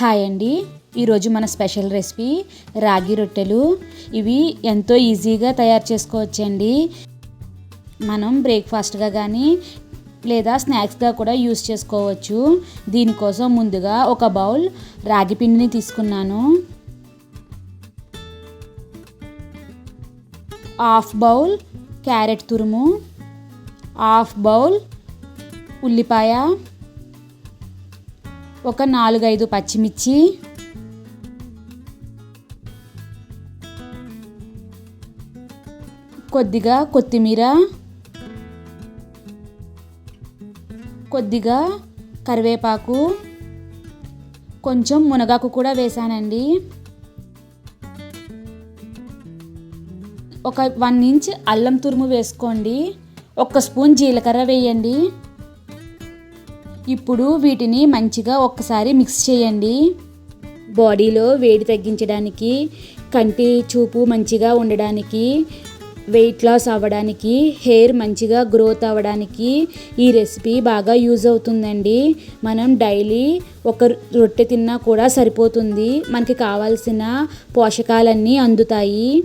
Hi అండి. ఈరోజు మన స్పెషల్ రెసిపీ రాగి రొట్టెలు. ఇవి ఎంతో ఈజీగా తయారు చేసుకోవచ్చండి. మనం బ్రేక్ఫాస్ట్గా కానీ లేదా స్నాక్స్గా కూడా యూస్ చేసుకోవచ్చు. దీనికోసం ముందుగా ఒక బౌల్ రాగి పిండిని తీసుకున్నాను. హాఫ్ బౌల్ క్యారెట్ తురుము. హాఫ్ బౌల్ ఉల్లిపాయ. ఒక నాలుగైదు పచ్చిమిర్చి. కొద్దిగా కొత్తిమీర. కొద్దిగా కరివేపాకు. కొంచెం మునగాకు కూడా వేసానండి. ఒక వన్ ఇంచ్ అల్లం తురుము వేసుకోండి. ఒక స్పూన్ జీలకర్ర వేయండి. ఇప్పుడు వీటిని మంచిగా ఒక్కసారి మిక్స్ చేయండి. బాడీలో వేడి తగ్గించడానికి కంటి చూపు మంచిగా ఉండడానికి వెయిట్ లాస్ అవ్వడానికి హెయిర్ మంచిగా గ్రోత్ అవ్వడానికి ఈ రెసిపీ బాగా యూజ్ అవుతుందండి. మనం డైలీ ఒక రొట్టె తిన్నా కూడా సరిపోతుంది. మనకి కావాల్సిన పోషకాలన్నీ అందుతాయి.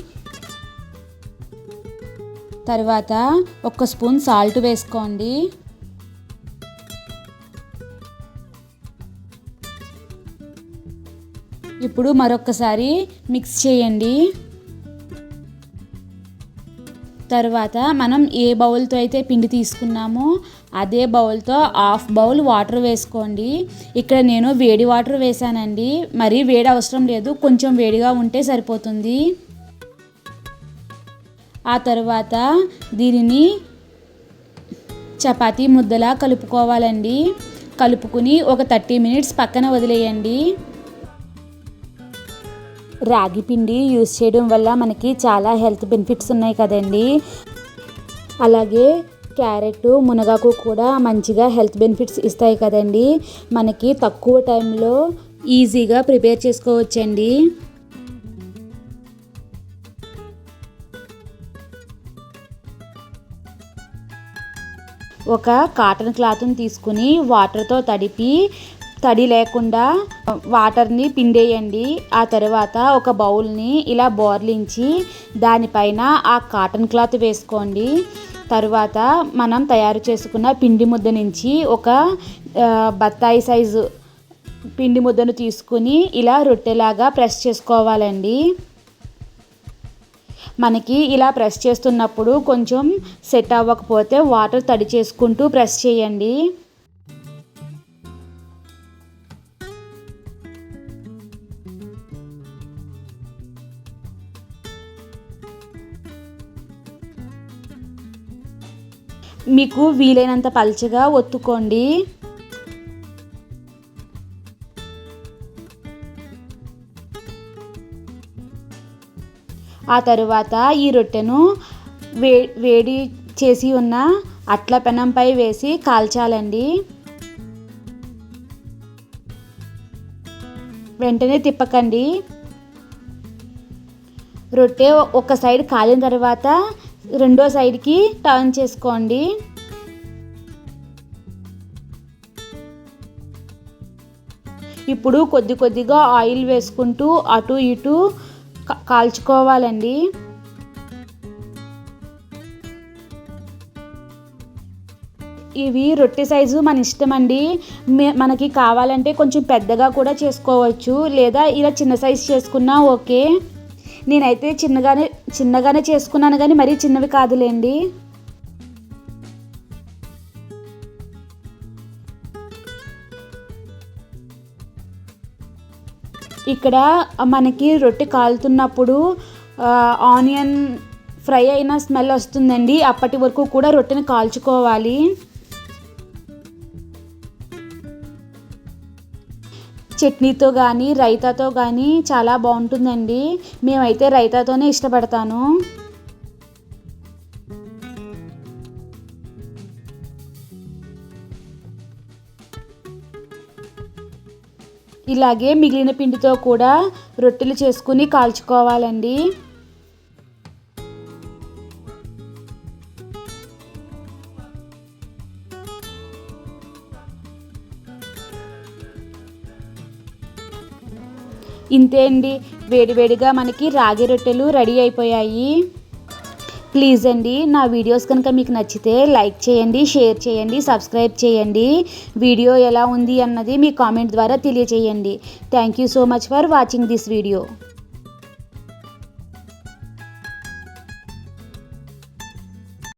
తర్వాత ఒక స్పూన్ సాల్ట్ వేసుకోండి. ఇప్పుడు మరొకసారి మిక్స్ చేయండి. తర్వాత మనం ఏ బౌల్తో అయితే పిండి తీసుకున్నామో అదే బౌల్తో హాఫ్ బౌల్ వాటర్ వేసుకోండి. ఇక్కడ నేను వేడి వాటర్ వేసానండి. మరి వేడి అవసరం లేదు కొంచెం వేడిగా ఉంటే సరిపోతుంది. ఆ తర్వాత దీనిని చపాతీ ముద్దలా కలుపుకోవాలండి. కలుపుకుని ఒక థర్టీ మినిట్స్ పక్కన వదిలేయండి. రాగి పిండి యూస్ చేయడం వల్ల మనకి చాలా హెల్త్ బెనిఫిట్స్ ఉన్నాయి కదండి. అలాగే క్యారెట్ మునగాకు కూడా మంచిగా హెల్త్ బెనిఫిట్స్ ఇస్తాయి కదండి. మనకి తక్కువ టైంలో ఈజీగా ప్రిపేర్ చేసుకోవచ్చండి. ఒక కాటన్ క్లాత్ని తీసుకుని వాటర్తో తడిపి తడి లేకుండా వాటర్ని పిండేయండి. ఆ తర్వాత ఒక బౌల్ని ఇలా బోర్లించి దానిపైన ఆ కాటన్ క్లాత్ వేసుకోండి. తరువాత మనం తయారు చేసుకున్న పిండి ముద్ద నుంచి ఒక బత్తాయి సైజు పిండి ముద్దను తీసుకుని ఇలా రొట్టెలాగా ప్రెస్ చేసుకోవాలండి. మనకి ఇలా ప్రెస్ చేస్తున్నప్పుడు కొంచెం సెట్ అవ్వకపోతే వాటర్ తడి చేసుకుంటూ ప్రెస్ చేయండి. మీకు వీలైనంత పల్చగా ఒత్తుకోండి. ఆ తరువాత ఈ రొట్టెను వే వేడి చేసి ఉన్న అట్ల పెనంపై వేసి కాల్చాలండి. వెంటనే తిప్పకండి. రొట్టె ఒక సైడ్ కాలిన తర్వాత రెండో సైడ్కి టర్న్ చేసుకోండి. ఇప్పుడు కొద్ది కొద్దిగా ఆయిల్ వేసుకుంటూ అటు ఇటు కాల్చుకోవాలండి. ఇవి రొట్టె సైజు మన ఇష్టం అండి మనకి కావాలంటే కొంచెం పెద్దగా కూడా చేసుకోవచ్చు. లేదా ఇలా చిన్న సైజు చేసుకున్నా ఓకే. నేనైతే చిన్నగానే చిన్నగానే చేసుకున్నాను కానీ మరీ చిన్నవి కాదులేండి. ఇక్కడ మనకి రొట్టె కాలుతున్నప్పుడు ఆనియన్ ఫ్రై అయిన స్మెల్ వస్తుందండి. అప్పటి వరకు కూడా రొట్టెని కాల్చుకోవాలి. చట్నీతో కానీ రైతాతో కానీ చాలా బాగుంటుందండి. మేమైతే రైతాతోనే ఇష్టపడతాను. ఇలాగే మిగిలిన పిండితో కూడా రొట్టెలు చేసుకుని కాల్చుకోవాలండి. ఇంతే అండి. వేడివేడిగా మనకి రాగి రొట్టెలు రెడీ అయిపోయాయి. ప్లీజ్ అండి నా వీడియోస్ కనుక మీకు నచ్చితే లైక్ చేయండి షేర్ చేయండి సబ్స్క్రైబ్ చేయండి. వీడియో ఎలా ఉంది అన్నది మీ కామెంట్ ద్వారా తెలియచేయండి. Thank you so much for watching this video.